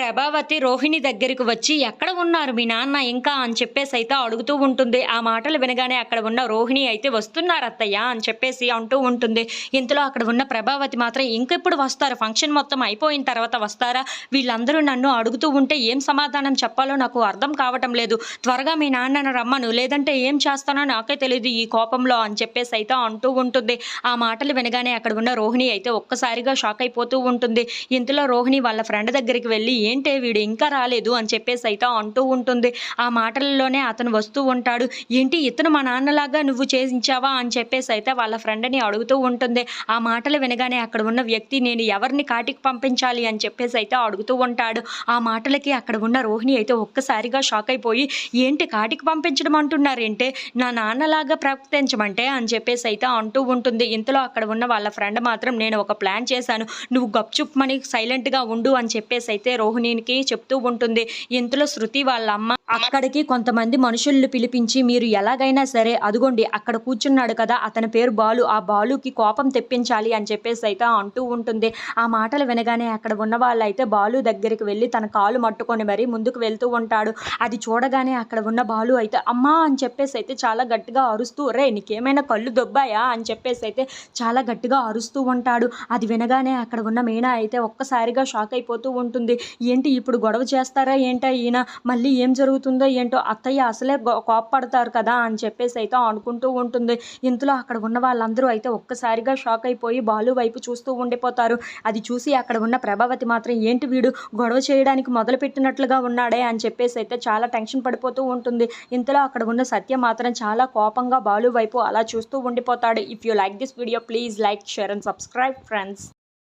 ప్రభావతి రోహిణి దగ్గరికి వచ్చి ఎక్కడ ఉన్నారు మీ నాన్న ఇంకా? అని చెప్పేసి అయితే అడుగుతూ ఉంటుంది. ఆ మాటలు వినగానే అక్కడ ఉన్న రోహిణి అయితే వస్తున్నారు అత్తయ్య అని చెప్పేసి అంటూ ఉంటుంది. ఇంతలో అక్కడ ఉన్న ప్రభావతి మాత్రం ఇంకెప్పుడు వస్తారు ఫంక్షన్ మొత్తం అయిపోయిన తర్వాత వస్తారా? వీళ్ళందరూ నన్ను అడుగుతూ ఉంటే ఏం సమాధానం చెప్పాలో నాకు అర్థం కావటం లేదు. త్వరగా మీ నాన్నను రమ్మను లేదంటే ఏం చేస్తానో నాకే తెలియదు ఈ కోపంలో అని చెప్పేసి అయితే అంటూ ఉంటుంది. ఆ మాటలు వినగానే అక్కడ ఉన్న రోహిణి అయితే ఒక్కసారిగా షాక్ అయిపోతూ ఉంటుంది. ఇంతలో రోహిణి వాళ్ళ ఫ్రెండ్ దగ్గరికి వెళ్ళి ఏంటే వీడు ఇంకా రాలేదు అని చెప్పేసి అయితే అంటూ ఉంటుంది. ఆ మాటలలోనే అతను వస్తూ ఉంటాడు. ఏంటి ఇతను మా నాన్నలాగా నువ్వు చేయించావా అని చెప్పేసి అయితే వాళ్ళ ఫ్రెండ్ని అడుగుతూ ఉంటుంది. ఆ మాటలు వినగానే అక్కడ ఉన్న వ్యక్తి నేను ఎవరిని కాటికి పంపించాలి? అని చెప్పేసి అయితే అడుగుతూ ఉంటాడు. ఆ మాటలకి అక్కడ ఉన్న రోహిణి అయితే ఒక్కసారిగా షాక్ అయిపోయి ఏంటి కాటికి పంపించడం అంటున్నారేంటే? నా నాన్నలాగా ప్రవర్తించమంటే? అని చెప్పేసి అయితే అంటూ ఉంటుంది. ఇంతలో అక్కడ ఉన్న వాళ్ళ ఫ్రెండ్ మాత్రం నేను ఒక ప్లాన్ చేశాను. నువ్వు గప్చుప్మని సైలెంట్గా ఉండు అని చెప్పేసి అయితే రోహిణికి చెప్తూ ఉంటుంది. ఇంతలో శృతి వాళ్ళ అమ్మ అక్కడికి కొంతమంది మనుషుల్ని పిలిపించి మీరు ఎలాగైనా సరే అదిగోండి అక్కడ కూర్చున్నాడు కదా అతని పేరు బాలు ఆ బాలుకి కోపం తెప్పించాలి అని చెప్పేసి అయితే అంటూ ఉంటుంది. ఆ మాటలు వినగానే అక్కడ ఉన్న వాళ్ళైతే బాలు దగ్గరికి వెళ్ళి తన కాలు మట్టుకొని మరీ ముందుకు వెళ్తూ ఉంటాడు. అది చూడగానే అక్కడ ఉన్న బాలు అయితే అమ్మా అని చెప్పేసి అయితే చాలా గట్టిగా అరుస్తూ రే నీకేమైనా కళ్ళు దొబ్బాయా అని చెప్పేసి అయితే చాలా గట్టిగా అరుస్తూ ఉంటాడు. అది వినగానే అక్కడ ఉన్న మీనా అయితే ఒక్కసారిగా షాక్ అయిపోతూ ఉంటుంది. ఏంటి ఇప్పుడు గొడవ చేస్తారా? ఏంటా ఈయన? మళ్ళీ ఏం జరుగుతుంది? ఏంటో అత్తయ్య అసలే కోప్పడతారు కదా అని చెప్పేసి అయితే అనుకుంటూ ఉంటుంది. ఇంతలో అక్కడ ఉన్న వాళ్ళందరూ అయితే ఒక్కసారిగా షాక్ అయిపోయి బాలు వైపు చూస్తూ ఉండిపోతారు. అది చూసి అక్కడ ఉన్న ప్రభావతి మాత్రం ఏంటి వీడు గొడవ చేయడానికి మొదలు పెట్టినట్లుగా ఉన్నాడే అని చెప్పేసి అయితే చాలా టెన్షన్ పడిపోతూ ఉంటుంది. ఇంతలో అక్కడ ఉన్న సత్య మాత్రం చాలా కోపంగా బాలు వైపు అలా చూస్తూ ఉండిపోతాడు. If you like this video please like share and subscribe friends